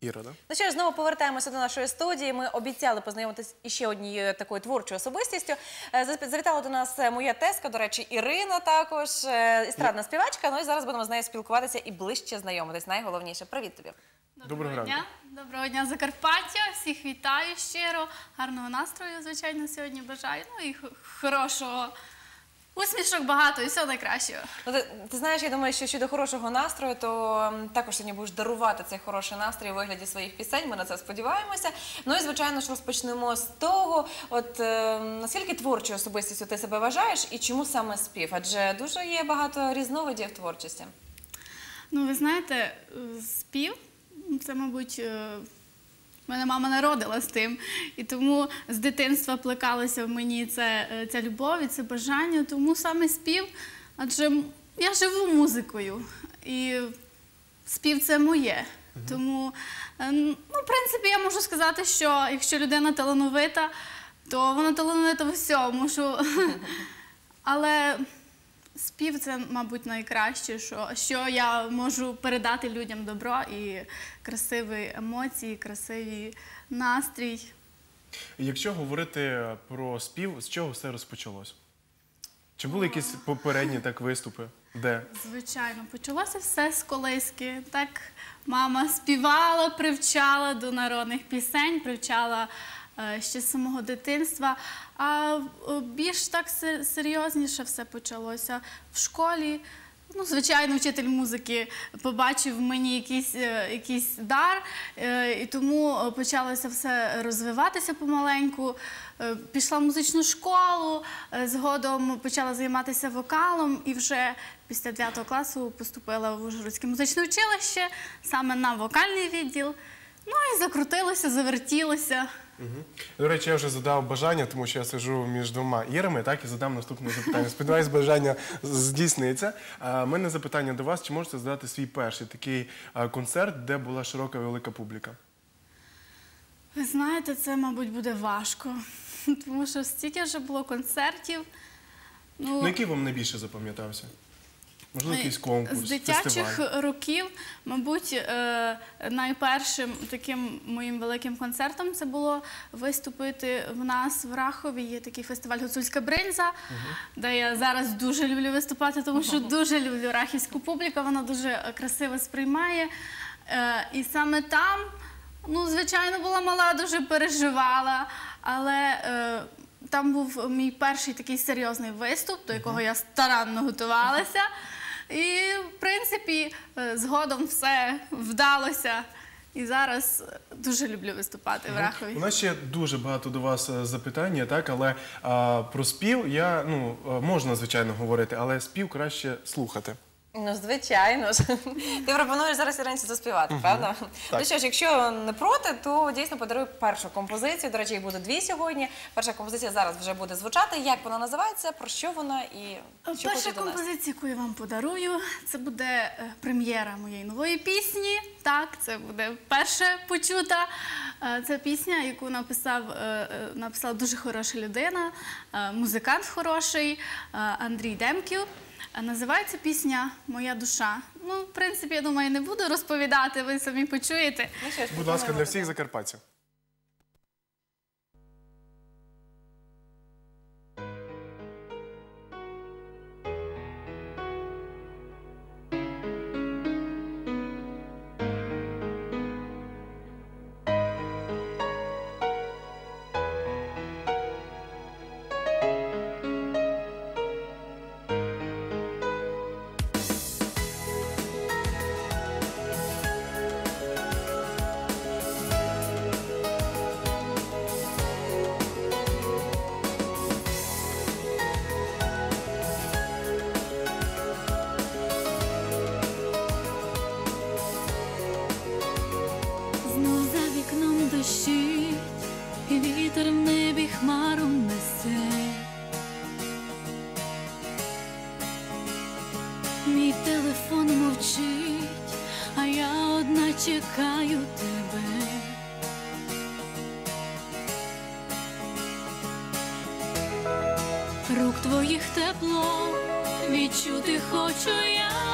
Іра, да? Ну що ж, знову повертаємося до нашої студії. Ми обіцяли познайомитися іще однією такою творчою особистістю. Е, Завітала до нас е, моя тезка, до речі, Ірина також, е, естрадна співачка. Ну і зараз будемо з нею спілкуватися і ближче знайомитись. Найголовніше. Привіт тобі. Доброго ранку. дня. Доброго дня, Закарпаття. Всіх вітаю щиро. Гарного настрою, звичайно, сьогодні бажаю. Ну і хорошого. Усмішок багато і всього найкращого. Ну, ти, ти знаєш, я думаю, що щодо хорошого настрою, то м, також сьогодні будеш дарувати цей хороший настрій у вигляді своїх пісень. Ми на це сподіваємося. Ну і звичайно ж розпочнемо з того, от е, наскільки творчою особистістю ти себе вважаєш і чому саме спів? Адже дуже є багато різновидів творчості. Ну, ви знаєте, е, спів це, мабуть, е, мене мама народила з тим. І тому з дитинства плекалося в мені це, е, ця любов і це бажання. Тому саме спів, адже я живу музикою. І спів це моє. Тому, е, ну, в принципі, я можу сказати, що якщо людина талановита, то вона талановита в всьому. Що... Але спів це, мабуть, найкраще, що, що я можу передати людям добро і красиві емоції, красивий настрій. Якщо говорити про спів, з чого все розпочалось? Чи були якісь попередні так виступи? Де? Звичайно, почалося все з колиски. Так мама співала, привчала до народних пісень, привчала ще з самого дитинства. А е, більш так серйозніше все почалося в школі. Ну, звичайно, вчитель музики побачив в мені якийсь, е, якийсь дар, е, і тому е, почалося все розвиватися помаленьку. Е, Пішла в музичну школу, е, згодом почала займатися вокалом і вже після 9 класу поступила в Ужгородське музичне училище саме на вокальний відділ. Ну і закрутилося, завертілося. До речі, я вже задав бажання, тому що я сиджу між двома ірами, так і задам наступне запитання. Сподіваюсь, бажання здійсниться. У мене запитання до вас: чи можете задати свій перший такий концерт, де була широка велика публіка? Ви знаєте, це, мабуть, буде важко, тому що стільки вже було концертів. Ну, який вам найбільше запам'ятався? Можливо, якийсь конкурс, З дитячих фестиваль? років, мабуть, е, найпершим таким моїм великим концертом це було виступити в нас в Рахові. Є такий фестиваль Гуцульська бринза, де я зараз дуже люблю виступати, тому що дуже люблю рахівську публіку, вона дуже красиво сприймає. Е, І саме там, ну, звичайно, була мала, дуже переживала, але. е, Там був мій перший такий серйозний виступ, до якого я старанно готувалася. І, в принципі, е, згодом все вдалося. І зараз е, дуже люблю виступати в Рахові. У нас ще дуже багато до вас запитань, запитання, так, але а, про спів я ну е, можна звичайно говорити, але спів краще слухати. Ну, звичайно ж. Ти пропонуєш зараз Іринці заспівати, правда? Ну що ж, якщо не проти, то дійсно подарую першу композицію. До речі, їх буде дві сьогодні. Перша композиція зараз вже буде звучати. Як вона називається, про що вона і що Перша хоче донести? композиція, яку я вам подарую, це буде е, прем'єра моєї нової пісні. Так, це буде перша почута. Е, Це пісня, яку написав, е, е, написала дуже хороша людина, е, музикант хороший е, Андрій Демків. Е, Називається пісня Моя душа. Ну, в принципі, я думаю, не буду розповідати, ви самі почуєте. Ну, що ж, Будь ласка, для всіх закарпатців. Мій телефон мовчить, а я одна чекаю тебе. Рук твоїх тепло відчути хочу я.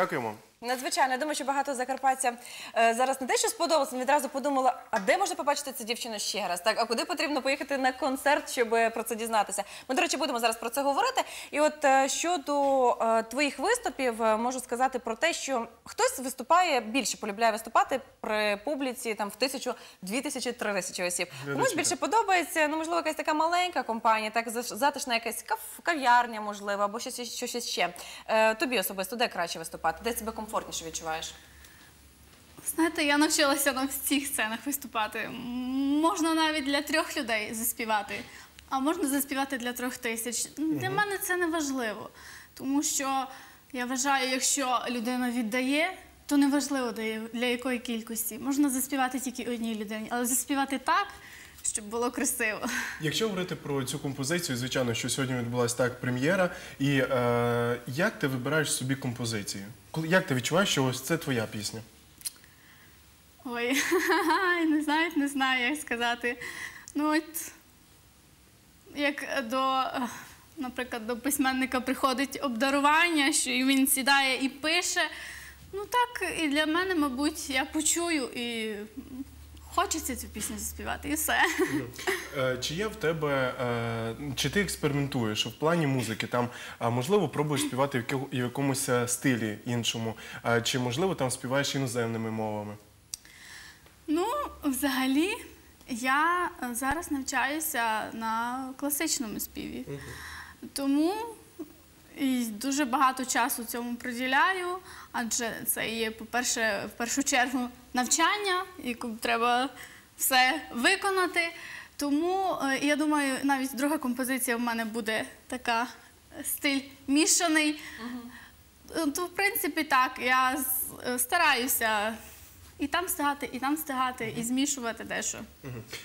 Дякуємо. Надзвичайно, я думаю, що багато закарпаття е, зараз не те, що сподобалося, вони відразу подумала, а де можна побачити цю дівчину ще раз? Так, а куди потрібно поїхати на концерт, щоб про це дізнатися? Ми, до речі, будемо зараз про це говорити. І от е, щодо е, твоїх виступів, е, можу сказати про те, що хтось виступає більше полюбляє виступати при публіці там в тисячу, дві тисячі, три тисячі осіб. Комусь більше подобається, ну можливо, якась така маленька компанія, так заш- затишна якась кав- кав'ярня, можливо, або щось, щось ще. Е, тобі особисто де краще виступати? Де себе комфортніше відчуваєш? Знаєте, я навчилася на всіх сценах виступати. Можна навіть для трьох людей заспівати, а можна заспівати для трьох тисяч. Для мене це не важливо, тому що я вважаю, якщо людина віддає, то не важливо для- для якої кількості. Можна заспівати тільки одній людині, але заспівати так, щоб було красиво. Якщо говорити про цю композицію, звичайно, що сьогодні відбулася так прем'єра. І е, як ти вибираєш собі композиції? Коли як ти відчуваєш, що ось це твоя пісня? Ой, не знаю, не знаю, як сказати. Ну, от, як до, наприклад, до письменника приходить обдарування, що він сідає і пише. Ну так, і для мене, мабуть, я почую і хочеться цю пісню заспівати, і все. Е, Чи є в тебе, е, чи ти експериментуєш в плані музики? Там можливо пробуєш співати в якомусь е, стилі іншому, чи можливо там співаєш іноземними мовами? Ну, взагалі, я зараз навчаюся на класичному співі. Тому і дуже багато часу цьому приділяю, адже це є, по-перше, в першу чергу навчання, яку треба все виконати. Тому е, я думаю, навіть друга композиція в мене буде така е, стиль мішаний. Е, То, в принципі, так, я стараюся і там стигати, і там стигати, і змішувати дещо.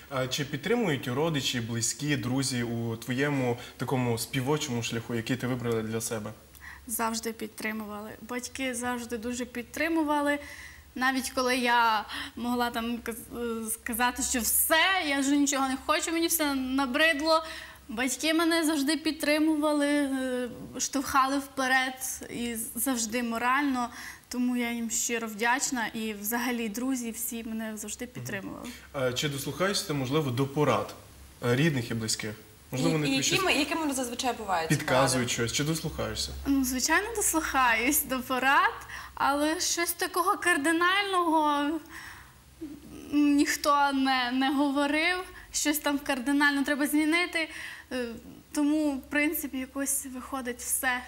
А Чи підтримують родичі, близькі, друзі у твоєму такому співочому шляху, який ти вибрала для себе? Завжди підтримували. Батьки завжди дуже підтримували. Навіть коли я могла там е, сказати, що все, я вже нічого не хочу, мені все набридло. Батьки мене завжди підтримували, е, штовхали вперед і завжди морально. Тому я їм щиро вдячна. І взагалі друзі всі мене завжди підтримували. А Чи дослухаєшся, можливо, до порад е, рідних і близьких? Можливо, і, вони і якими, якими зазвичай бувають? підказують щось, чи дослухаєшся? Ну, звичайно, дослухаюсь до порад, але щось такого кардинального ніхто не, не говорив, щось там кардинально треба змінити. Е, Тому, в принципі, якось виходить все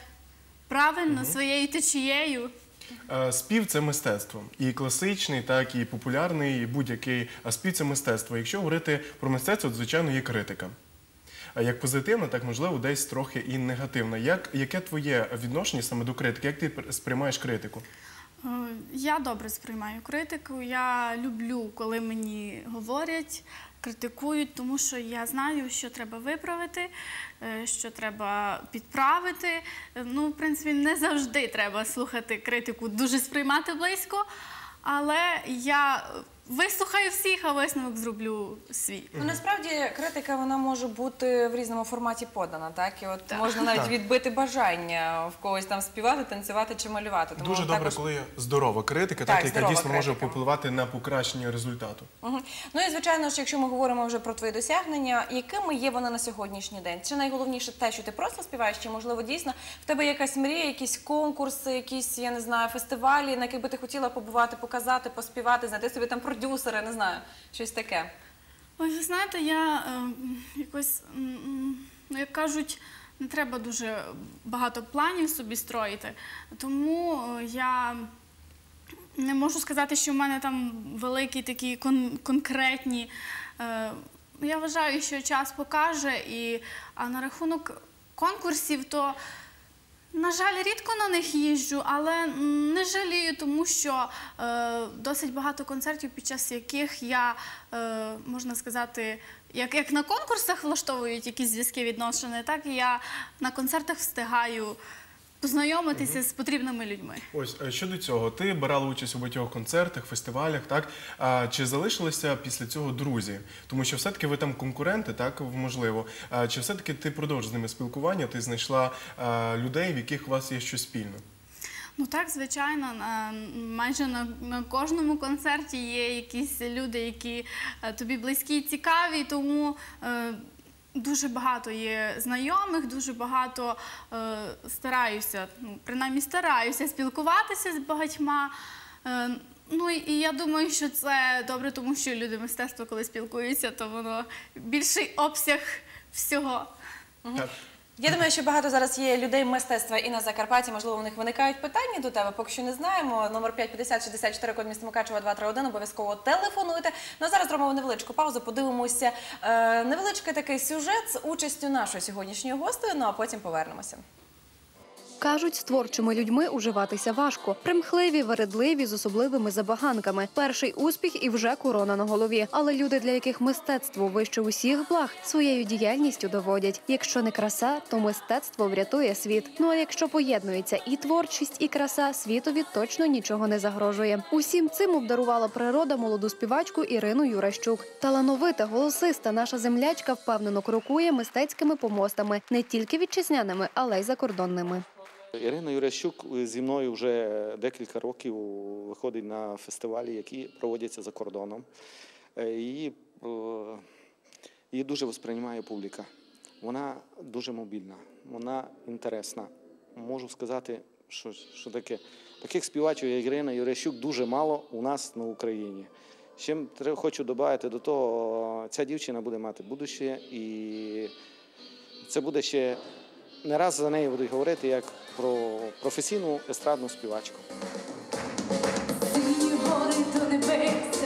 правильно, своєю течією. Е, Спів це мистецтво. І класичний, так і популярний, і будь-який. А спів це мистецтво. Якщо говорити про мистецтво, то, звичайно, є критика. А Як позитивна, так можливо, десь трохи і негативна. Як, яке твоє відношення саме до критики? Як ти сприймаєш критику? Е, Я добре сприймаю критику. Я люблю, коли мені говорять, критикують, тому що я знаю, що треба виправити, е, що треба підправити. Е, Ну, в принципі, не завжди треба слухати критику, дуже сприймати близько. Але я вислухаю всіх, а висновок зроблю свій. Ну насправді критика вона може бути в різному форматі подана, так і от можна навіть Так. відбити бажання в когось там співати, танцювати чи малювати. Тому Дуже добре, також... коли є здорова критика, Так, так, яка здорова дійсно може критика. попливати на покращення результату. Мгм. Ну і звичайно ж, якщо ми говоримо вже про твої досягнення, якими є вони на сьогоднішній день? Чи найголовніше те, що ти просто співаєш, чи можливо дійсно в тебе якась мрія, якісь конкурси, якісь я не знаю, фестивалі, на яких би ти хотіла побувати, показати, поспівати, знайти собі там продюсера, не знаю, щось таке. Ой, ви знаєте, я е, якось, ну як кажуть, не треба дуже багато планів собі строїти. Тому е, я не можу сказати, що в мене там великі такі кон- конкретні. Е, я вважаю, що час покаже. І, а на рахунок конкурсів, то. На жаль, рідко на них їжджу, але не жалію, тому що е, досить багато концертів, під час яких я, е, можна сказати, як, як на конкурсах влаштовують якісь зв'язки відносини, так і я на концертах встигаю познайомитися з потрібними людьми. Ось е, щодо цього, ти брала участь у багатьох концертах, фестивалях, так? А чи залишилися після цього друзі? Тому що все-таки ви там конкуренти, так можливо. А чи все-таки ти продовжиш з ними спілкування? Ти знайшла людей, в яких у вас є щось спільне? Ну так, звичайно, на, майже на, на кожному концерті є якісь люди, які е, тобі близькі і цікаві, тому е, дуже багато є знайомих, дуже багато е, стараюся, ну, принаймні стараюся спілкуватися з багатьма. Е, ну і і я думаю, що це добре, тому що люди мистецтва, коли спілкуються, то воно більший обсяг всього. Так. Я думаю, що багато зараз є людей мистецтва і на Закарпатті. Можливо, у них виникають питання до тебе. Поки що не знаємо. Номер 550 64 код міста Мукачева 231. Обов'язково телефонуйте. Ну а зараз зробимо невеличку паузу. Подивимося е, невеличкий такий сюжет з участю нашої сьогоднішньої гостею. Ну а потім повернемося. Кажуть, з творчими людьми уживатися важко. Примхливі, вередливі, з особливими забаганками. Перший успіх і вже корона на голові. Але люди, для яких мистецтво вище усіх благ, своєю діяльністю доводять. Якщо не краса, то мистецтво врятує світ. Ну а якщо поєднується і творчість, і краса, світові точно нічого не загрожує. Усім цим обдарувала природа молоду співачку Ірину Юращук. Талановита, голосиста наша землячка впевнено крокує мистецькими помостами не тільки вітчизняними, але й закордонними. Ірина Юрящук зі мною вже декілька років виходить на фестивалі, які проводяться за кордоном. Е, Її, е, її дуже восприймає публіка. Вона дуже мобільна, вона інтересна. Можу сказати, що, що таке. Таких співачів, як Ірина Юрящук, дуже мало у нас на Україні. Ще хочу додати до того, ця дівчина буде мати будуще і це буде ще не раз за нею будуть говорити як про професійну естрадну співачку. Сині гори до небес,